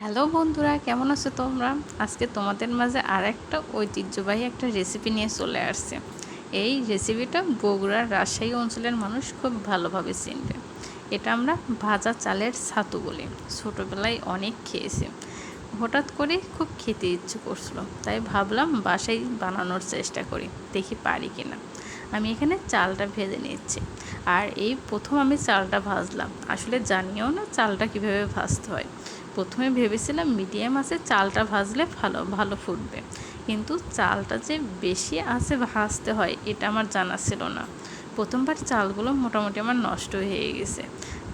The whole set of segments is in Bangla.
হ্যালো বন্ধুরা, কেমন আছো তোমরা? আজকে তোমাদের মাঝে আর একটা ঐতিহ্যবাহী একটা রেসিপি নিয়ে চলে আসছে। এই রেসিপিটা বগুড়ার রাজশাহী অঞ্চলের মানুষ খুব ভালোভাবে চিনবে। এটা আমরা ভাজা চালের ছাতু বলি। ছোটোবেলায় অনেক খেয়েছি। হঠাৎ করে খুব খেতে ইচ্ছে করছিল। তাই ভাবলাম বাসায় বানানোর চেষ্টা করি। দেখি পারি কিনা। আমি এখানে চালটা ভেজে নিচ্ছি। আর এই প্রথম আমি চালটা ভাজলাম। আসলে জানিও না চালটা কীভাবে ভাজতে হয়। প্রথমে ভেবেছিলাম মিডিয়াম আছে, চালটা ভাজলে ভালো ভালো ফুটবে। কিন্তু চালটা যে বেশি আছে ভাজতে হয়, এটা আমার জানা ছিল না। প্রথমবার চালগুলো মোটামুটি আমার নষ্ট হয়ে গেছে।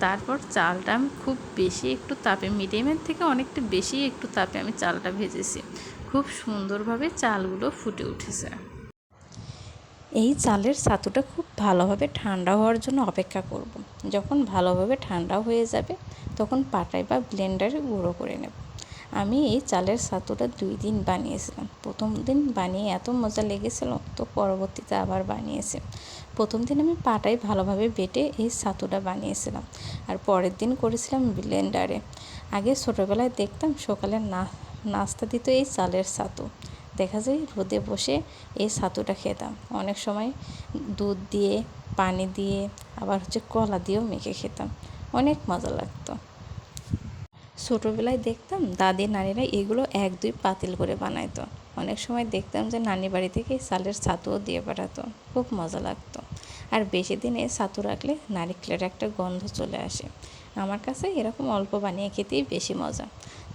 তারপর চালটা আমি খুব বেশি একটু তাপে, মিডিয়ামের থেকে অনেকটা বেশি একটু তাপে আমি চালটা ভেজেছি। খুব সুন্দরভাবে চালগুলো ফুটে উঠেছে। এই চালের ছাতুটা খুব ভালোভাবে ঠান্ডা হওয়ার জন্য অপেক্ষা করব। যখন ভালোভাবে ঠান্ডা হয়ে যাবে, তখন পাটায় বা ব্লেন্ডারে গুঁড়ো করে নেব। আমি এই চালের ছাতুটা দুই দিন বানিয়েছিলাম। প্রথম দিন বানিয়ে এত মজা লেগেছিল, তো পরবর্তীতে আবার বানিয়েছি। প্রথম দিন আমি পাটায় ভালোভাবে বেটে এই ছাতুটা বানিয়েছিলাম আর পরের দিন করেছিলাম ব্লেন্ডারে আগে ছোটোবেলায় দেখতাম সকালে না, নাস্তা দিত এই চালের ছাতু। দেখা যায় রোদে বসে এই ছাতুটা খেতাম। অনেক সময় দুধ দিয়ে, পানি দিয়ে, আবার হচ্ছে কলা দিয়েও মেখে খেতাম। অনেক মজা লাগতো। ছোটোবেলায় দেখতাম দাদি, নানিরা এগুলো এক দুই পাতিল করে বানাইতো। অনেক সময় দেখতাম যে নানি বাড়ি থেকে চালের ছাতুও দিয়ে পাঠাতো। খুব মজা লাগতো। আর বেশি দিন এই ছাতু রাখলে নারিকেলের একটা গন্ধ চলে আসে। আমার কাছে এরকম অল্প বানিয়ে খেতেই বেশি মজা।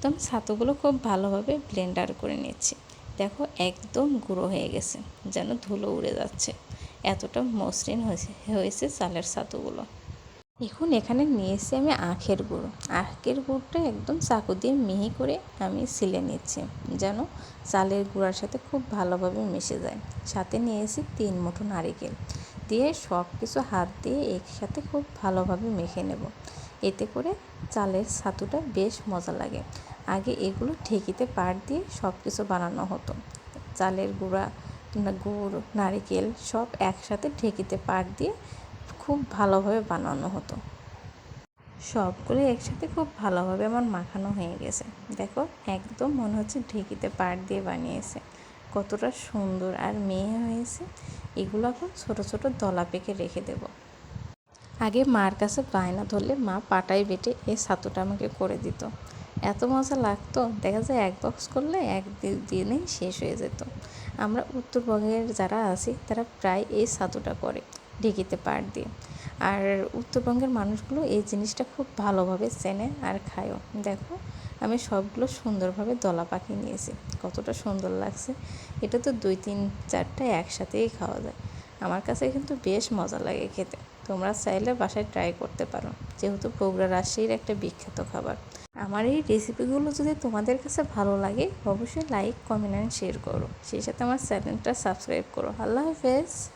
তো আমি ছাতুগুলো খুব ভালোভাবে ব্লেন্ডার করে নিচ্ছি। দেখো একদম গুঁড়ো হয়ে গেছে, যেন ধুলো উড়ে যাচ্ছে। এতটা মসৃণ হয়েছে হয়েছে চালের ছাতুগুলো। এখন এখানে নিয়েছি আমি আখের গুঁড়ো। আখের গুঁড়োটা একদম চাকু দিয়ে মিহি করে আমি সিলে নিচ্ছি, যেন চালের গুঁড়ার সাথে খুব ভালোভাবে মিশে যায়। সাথে নিয়েছি তিন মুঠো নারিকেল। দিয়ে সব কিছু হাত দিয়ে একসাথে খুব ভালোভাবে মেখে নেব। এতে করে চালের ছাতুটা বেশ মজা লাগে। আগে এগুলো ঢেকিতে পাট দিয়ে সব কিছু বানানো হতো। চালের গুঁড়া গুড়, নারিকেল সব একসাথে ঢেকিতে পাট দিয়ে খুব ভালোভাবে বানানো হতো। সবগুলো একসাথে খুব ভালোভাবে আমার মাখানো হয়ে গেছে। দেখো, একদম মনে হচ্ছে ঢেকিতে পাট দিয়ে বানিয়েছে। কতটা সুন্দর আর মেয়ে হয়েছে। এগুলো এখন ছোট ছোট দলা পেকে রেখে দেব। আগে মার কাছে বায়না ধরলে মা পাটাই বেটে এই ছাতুটা আমাকে করে দিত। এত মজা লাগতো, দেখা যায় এক বক্স করলে এক দিনেই শেষ হয়ে যেত। আমরা উত্তরবঙ্গের যারা আছি, তারা প্রায় এই ছাতুটা করে ঢেকিতে পাট দিয়ে। আর উত্তরবঙ্গের মানুষগুলো এই জিনিসটা খুব ভালোভাবে চেনে আর খায়ও। দেখো, আমি সবগুলো সুন্দরভাবে দলা পাকিয়ে নিয়েছি। কতটা সুন্দর লাগছে। এটা তো দুই, তিন, চারটা একসাথেই খাওয়া যায়। আমার কাছে কিন্তু বেশ মজা লাগে খেতে। তোমরা চাইলে বাসায় ট্রাই করতে পারো। যেহেতু বগুড়া রাশির একটা বিখ্যাত খাবার। আমার এই রেসিপিগুলো যদি তোমাদের কাছে ভালো লাগে, অবশ্যই লাইক কমেন্ট অ্যান্ড শেয়ার করো। সেই সাথে আমার চ্যানেলটা সাবস্ক্রাইব করো। আল্লাহ হাফেজ।